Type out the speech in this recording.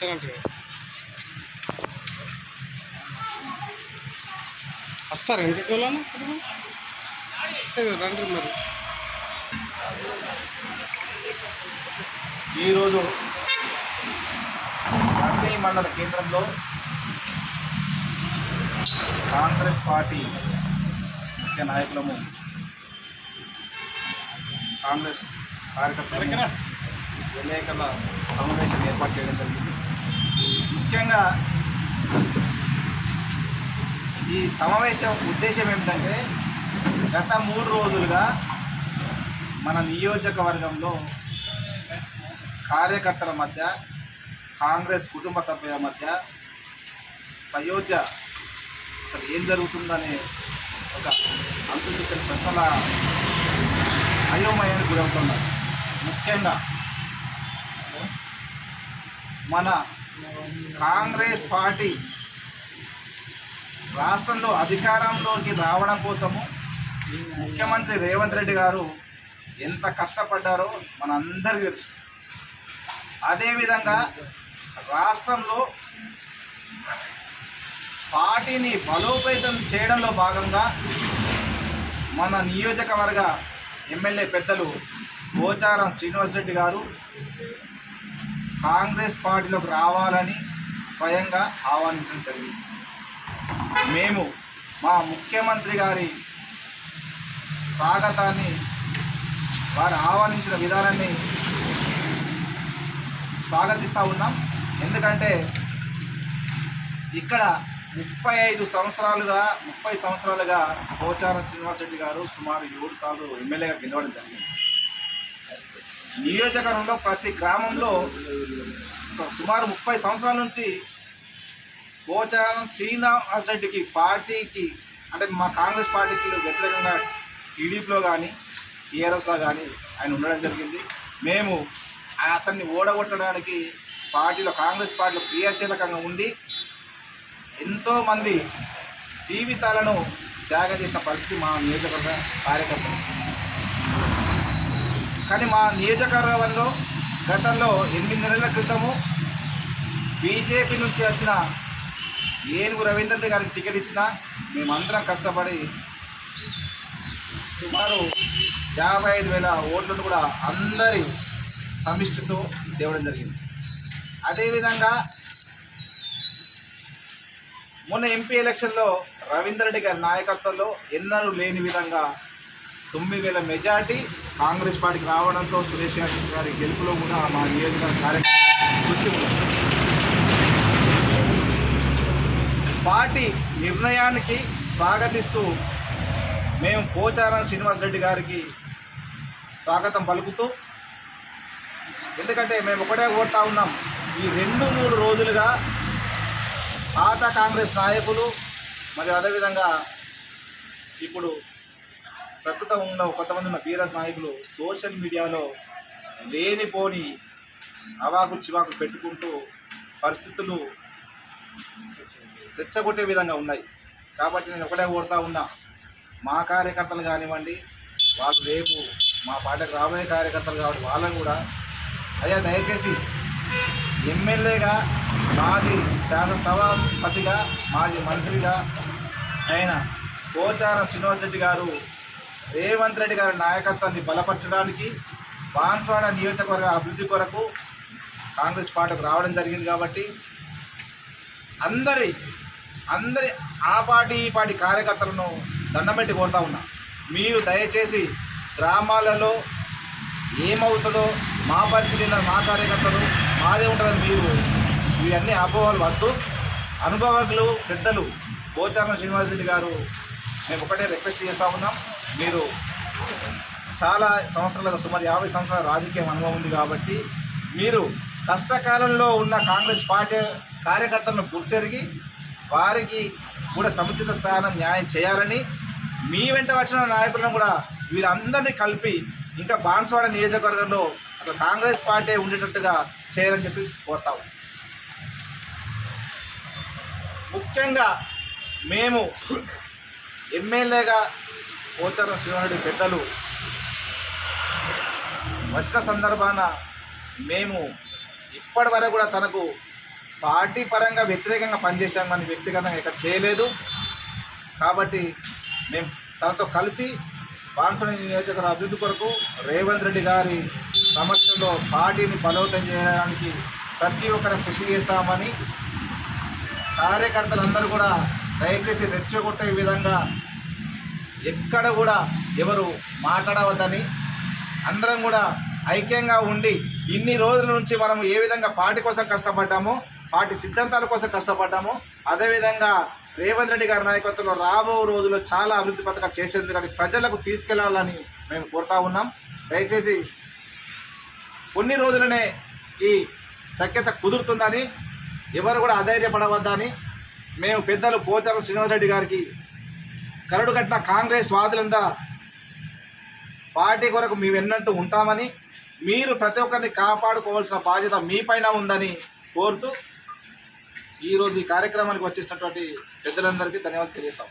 వస్తారంటే వస్తారు ఎంత రోజులు వస్తే రండి మరి. ఈరోజు కర్నీ మండల కేంద్రంలో కాంగ్రెస్ పార్టీ ముఖ్య నాయకులము కాంగ్రెస్ కార్యకర్తలు విలేకరుల సమావేశం ఏర్పాటు చేయడం జరిగింది. ముఖ్యంగా ఈ సమావేశం ఉద్దేశం ఏమిటంటే గత మూడు రోజులుగా మన నియోజకవర్గంలో కార్యకర్తల మధ్య కాంగ్రెస్ కుటుంబ సభ్యుల మధ్య సయోధ్య అసలు ఏం జరుగుతుందనే ఒక అంతుచిక్కని ప్రశ్నల అయోమయానికి గురవుతున్నారు. ముఖ్యంగా మన కాంగ్రెస్ పార్టీ రాష్ట్రంలో అధికారంలోకి రావడం కోసము ముఖ్యమంత్రి రేవంత్ రెడ్డి గారు ఎంత కష్టపడ్డారో మనందరికీ తెలుసు. అదేవిధంగా రాష్ట్రంలో పార్టీని బలోపేతం చేయడంలో భాగంగా మన నియోజకవర్గ ఎమ్మెల్యే పెద్దలు పోచారం శ్రీనివాసరెడ్డి గారు కాంగ్రెస్ పార్టీలోకి రావాలని స్వయంగా ఆహ్వానించడం జరిగింది. మేము మా ముఖ్యమంత్రి గారి స్వాగతాన్ని వారు ఆహ్వానించిన విధానాన్ని స్వాగతిస్తూ ఉన్నాం. ఎందుకంటే ఇక్కడ ముప్పై ఐదు సంవత్సరాలుగా ముప్పై సంవత్సరాలుగా పోచారం శ్రీనివాసరెడ్డి గారు సుమారు ఏడు సార్లు ఎమ్మెల్యేగా గెలవడం జరిగింది. నియోజకవర్గంలో ప్రతి గ్రామంలో సుమారు ముప్పై సంవత్సరాల నుంచి పోచారం శ్రీనివాసరెడ్డికి పార్టీకి అంటే మా కాంగ్రెస్ పార్టీకి వ్యతిరేకంగా టీడీపీలో కానీ టీఆర్ఎస్లో కానీ ఆయన ఉండడం జరిగింది. మేము అతన్ని ఓడగొట్టడానికి పార్టీలో కాంగ్రెస్ పార్టీలో క్రియాశీలకంగా ఉండి ఎంతోమంది జీవితాలను త్యాగం చేసిన పరిస్థితి మా నియోజకవర్గ కార్యకర్తలు కానీ మా నియోజకవర్గంలో గతంలో ఎనిమిది నెలల క్రితము బీజేపీ నుంచి వచ్చిన ఏనుగు రవీంద్ర రెడ్డి గారికి టికెట్ ఇచ్చిన మేమందరం కష్టపడి సుమారు యాభై ఐదు వేల ఓట్లను కూడా అందరి సమిష్టితో తేవడం జరిగింది. అదేవిధంగా మొన్న ఎంపీ ఎలక్షన్లో రవీందర్ రెడ్డి గారి నాయకత్వంలో ఎన్నడూ లేని విధంగా తొమ్మిది వేల మెజార్టీ కాంగ్రెస్ పార్టీకి రావడంతో సురేష్ యాదవ్ గారి గెలుపులో కూడా మా నియోజకవర్గ కార్యక్రమం సృష్టి పార్టీ నిర్ణయానికి స్వాగతిస్తూ మేము పోచారం శ్రీనివాసరెడ్డి గారికి స్వాగతం పలుకుతూ ఎందుకంటే మేము ఒకటే కోరుతా ఉన్నాం ఈ రెండు మూడు రోజులుగా పాత కాంగ్రెస్ నాయకులు మరి అదేవిధంగా ఇప్పుడు ప్రస్తుతం ఉన్న కొంతమంది ఉన్న బీరస్ నాయకులు సోషల్ మీడియాలో లేనిపోని అవాకు చివాకు పెట్టుకుంటూ పరిస్థితులు రెచ్చగొట్టే విధంగా ఉన్నాయి. కాబట్టి నేను ఒకటే కోరుతా ఉన్నా మా కార్యకర్తలు కానివ్వండి వాళ్ళు రేపు మా పార్టీకి రాబోయే కార్యకర్తలు కాబట్టి వాళ్ళని కూడా అయ్యా దయచేసి ఎమ్మెల్యేగా మాజీ శాసనసభాపతిగా మాజీ మంత్రిగా అయిన పోచారం శ్రీనివాసరెడ్డి గారు రేవంత్ రెడ్డి గారి నాయకత్వాన్ని బలపరచడానికి బాన్స్వాడ నియోజకవర్గ అభివృద్ధి కొరకు కాంగ్రెస్ పార్టీకి రావడం జరిగింది కాబట్టి అందరి అందరి ఆ పార్టీ ఈ పార్టీ కార్యకర్తలను దండం పెట్టి కోరుతా ఉన్నా. మీరు దయచేసి గ్రామాలలో ఏమవుతుందో మా పరిస్థితి మా కార్యకర్తలు మాదే ఉంటుందని మీరు ఇవన్నీ అపోహలు వద్దు. అనుభవకులు పెద్దలు పోచారం శ్రీనివాసరెడ్డి గారు మేము ఒకటే రిక్వెస్ట్ చేస్తూ ఉన్నాం. మీరు చాలా సంవత్సరాలకు సుమారు యాభై సంవత్సరాల రాజకీయం అనుభవం ఉంది కాబట్టి మీరు కష్టకాలంలో ఉన్న కాంగ్రెస్ పార్టీ కార్యకర్తలను గుర్తెరిగి వారికి కూడా సముచిత స్థానం న్యాయం చేయాలని మీ వెంట వచ్చిన నాయకులను కూడా వీళ్ళందరినీ కలిపి ఇంకా బాన్స్వాడ నియోజకవర్గంలో అసలు కాంగ్రెస్ పార్టీ ఉండేటట్టుగా చేయాలని చెప్పి కోరుతాము ముఖ్యంగా మేము ఎమ్మెల్యేగా పోచారం శ్రీవారెడ్డి పెద్దలు వచ్చిన సందర్భాన మేము ఇప్పటి వరకు కూడా తనకు పార్టీ పరంగా వ్యతిరేకంగా పనిచేశాం కానీ వ్యక్తిగతంగా ఇక్కడ చేయలేదు. కాబట్టి మేము తనతో కలిసి బాన్సన నియోజకవర్గ అభివృద్ధి కొరకు రేవంత్ రెడ్డి గారి సమక్షంలో పార్టీని బలోపేతం చేయడానికి ప్రతి ఒక్కరు కృషి చేస్తామని కార్యకర్తలందరూ కూడా దయచేసి రెచ్చగొట్టే విధంగా ఎక్కడ కూడా ఎవరు మాట్లాడవద్దని అందరం కూడా ఐక్యంగా ఉండి ఇన్ని రోజుల నుంచి మనం ఏ విధంగా పార్టీ కోసం కష్టపడ్డామో పార్టీ సిద్ధాంతాల కోసం కష్టపడ్డామో అదేవిధంగా రేవంత్ రెడ్డి గారి నాయకత్వంలో రాబో రోజుల్లో చాలా అభివృద్ధి పథకాలు చేసేందుకు కానీ ప్రజలకు తీసుకెళ్ళాలని మేము కోరుతా ఉన్నాం. దయచేసి కొన్ని రోజులనే ఈ సఖ్యత కుదురుతుందని ఎవరు కూడా అధైర్యపడవద్దని మేము పెద్దలు పోచారం శ్రీనివాసరెడ్డి గారికి కరడు కట్టిన కాంగ్రెస్ వాదులంతా పార్టీ కొరకు మేము ఎన్నట్టు ఉంటామని మీరు ప్రతి ఒక్కరిని కాపాడుకోవాల్సిన బాధ్యత మీపైన ఉందని కోరుతూ ఈరోజు ఈ కార్యక్రమానికి వచ్చేసినటువంటి పెద్దలందరికీ ధన్యవాదాలు తెలియజేస్తాం.